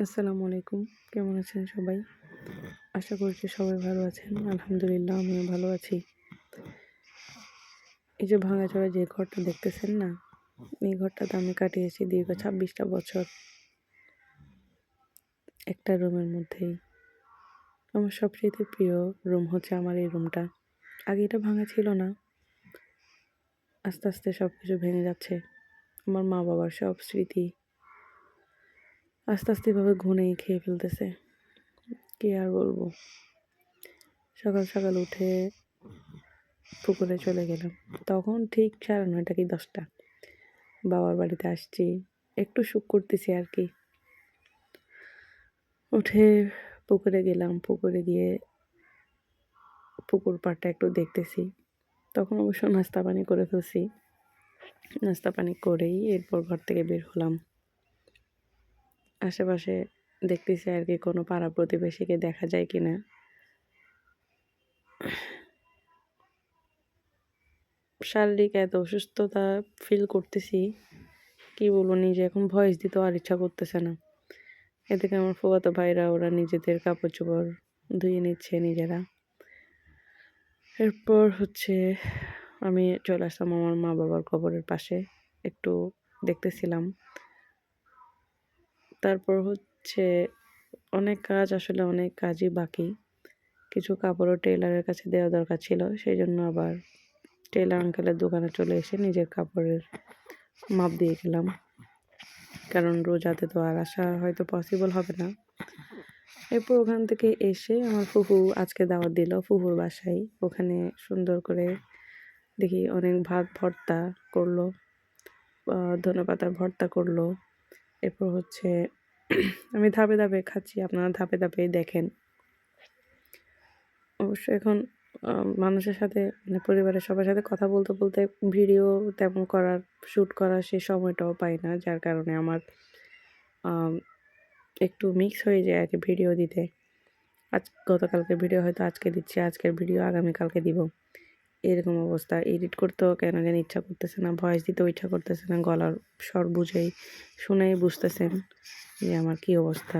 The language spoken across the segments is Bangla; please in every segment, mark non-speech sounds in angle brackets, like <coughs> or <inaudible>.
আসসালামু আলাইকুম। কেমন আছেন সবাই? আশা করছি সবাই ভালো আছেন। আলহামদুলিল্লাহ, আমিও ভালো আছি। এই যে ভাঙাচোরা যে ঘরটা দেখতেছেন না, এই ঘরটাতে আমি কাটিয়েছি দীর্ঘ ছাব্বিশটা বছর। একটা রুমের মধ্যেই। আমার সবচেয়ে প্রিয় রুম হচ্ছে আমার এই রুমটা। আগে এটা ভাঙা ছিল না। আস্তে আস্তে সব কিছু ভেঙে যাচ্ছে। আমার মা বাবার সব স্মৃতি। আস্তে আস্তে এভাবে ঘুনেই খেয়ে ফেলতেছে। কি আর বলব? সকাল সকাল উঠে পুকুরে চলে গেলাম। তখন ঠিক সাড়ে নয়টা কি দশটা। বাবার বাড়িতে আসছি। একটু সুখ করতেছি আর কি। উঠে পুকুরে গেলাম। পুকুরে গিয়ে পুকুর পাড়টা একটু দেখতেছি। তখন অবশ্য নাস্তা পানি করে ফেলছি। নাস্তা পানি করেই এরপর ঘর থেকে বের হলাম। আশেপাশে দেখতেছি আর কি কোনো পাড়া প্রতিবেশীকে দেখা যায় কি না শারীরিক এত অসুস্থতা ফিল করতেছি, কি বলব, নিজে এখন ভয়েস দিতে আর ইচ্ছা করতেছে না। এদিকে আমার ফুয়াতো ভাইরা, ওরা নিজেদের কাপড় চোপড় ধুয়ে নিচ্ছে নিজেরা। এরপর হচ্ছে আমি চলে আসলাম আমার মা বাবার কবরের পাশে, একটু দেখতেছিলাম। তারপর হচ্ছে অনেক কাজ, আসলে অনেক কাজই বাকি। কিছু কাপড়ও টেলারের কাছে দেওয়া দরকার ছিল সেই জন্য আবার টেলার আঙ্কেলের দোকানে চলে এসে নিজের কাপড়ের মাপ দিয়ে গেলাম। কারণ রোজাতে তো আর আসা হয়তো পসিবল হবে না। এরপর ওখান থেকে এসে আমার ফুফু আজকে দাওয়াত দিল ফুফুর বাসায়। ওখানে সুন্দর করে দেখি অনেক ভাত ভর্তা করল ধনে পাতার ভর্তা করল। এরপর হচ্ছে, আমি ধাপে ধাপে খাচ্ছি, আপনারা ধাপে ধাপে দেখেন। অবশ্য এখন মানুষের সাথে মানে পরিবারের সবার সাথে কথা বলতে বলতে ভিডিও তেমন করার শ্যুট করার সেই সময়টাও পাই না, যার কারণে আমার একটু মিক্স হয়ে যায় আর কি ভিডিও দিতে। আজ, গতকালকে ভিডিও হয়তো আজকে দিচ্ছি, আজকের ভিডিও আগামীকালকে দিব। এরকম অবস্থা, এডিট করতেও কেন যেন ইচ্ছা করতেছে না ভয়েস দিতেও ইচ্ছা করতেছে না, গলার স্বর বুঝেই শুনেই বুঝতেছেন যে আমার কি অবস্থা।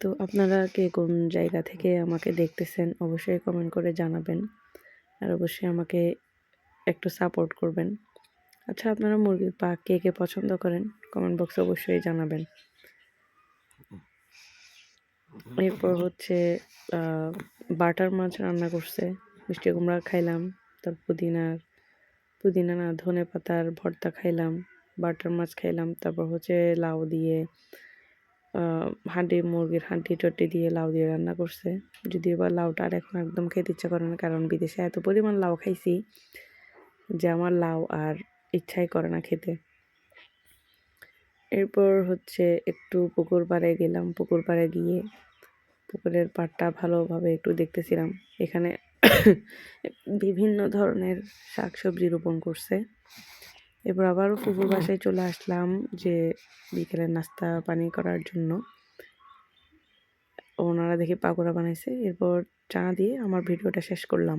তো আপনারা কে কোন জায়গা থেকে আমাকে দেখতেছেন অবশ্যই কমেন্ট করে জানাবেন আর অবশ্যই আমাকে একটু সাপোর্ট করবেন। আচ্ছা আপনারা মুরগির পা কে কে পছন্দ করেন? কমেন্ট বক্সে অবশ্যই জানাবেন। <laughs> এরপর হচ্ছে বাটার মাছ রান্না করছে। মিষ্টি কুমড়া খাইলাম তার পুদিনার পুদিনা না, ধনে পাতার ভর্তা খাইলাম, বাটার মাছ খাইলাম, তারপর হচ্ছে লাউ দিয়ে হাঁডি মুরগির হাঁডি টটি দিয়ে লাউ দিয়ে রান্না করছে। যদিও বা লাউটা আর এখন একদম খেতে ইচ্ছা করে না, কারণ বিদেশে এত পরিমাণ লাউ খাইছি যে আমার লাউ আর ইচ্ছাই করে না খেতে। এরপর হচ্ছে একটু পুকুর পাড়ে গেলাম। পুকুর পাড়ে গিয়ে পুকুরের পাড়টা ভালোভাবে একটু দেখতেছিলাম। এখানে <coughs> বিভিন্ন ধরনের শাকসবজি রোপণ করছে। এরপর আবারও পুকুর বাসায় চলে আসলাম যে বিকেলের নাস্তা পানি করার জন্য। ওনারা দেখি পাকোড়া বানাইছে। এরপর চা দিয়ে আমার ভিডিওটা শেষ করলাম।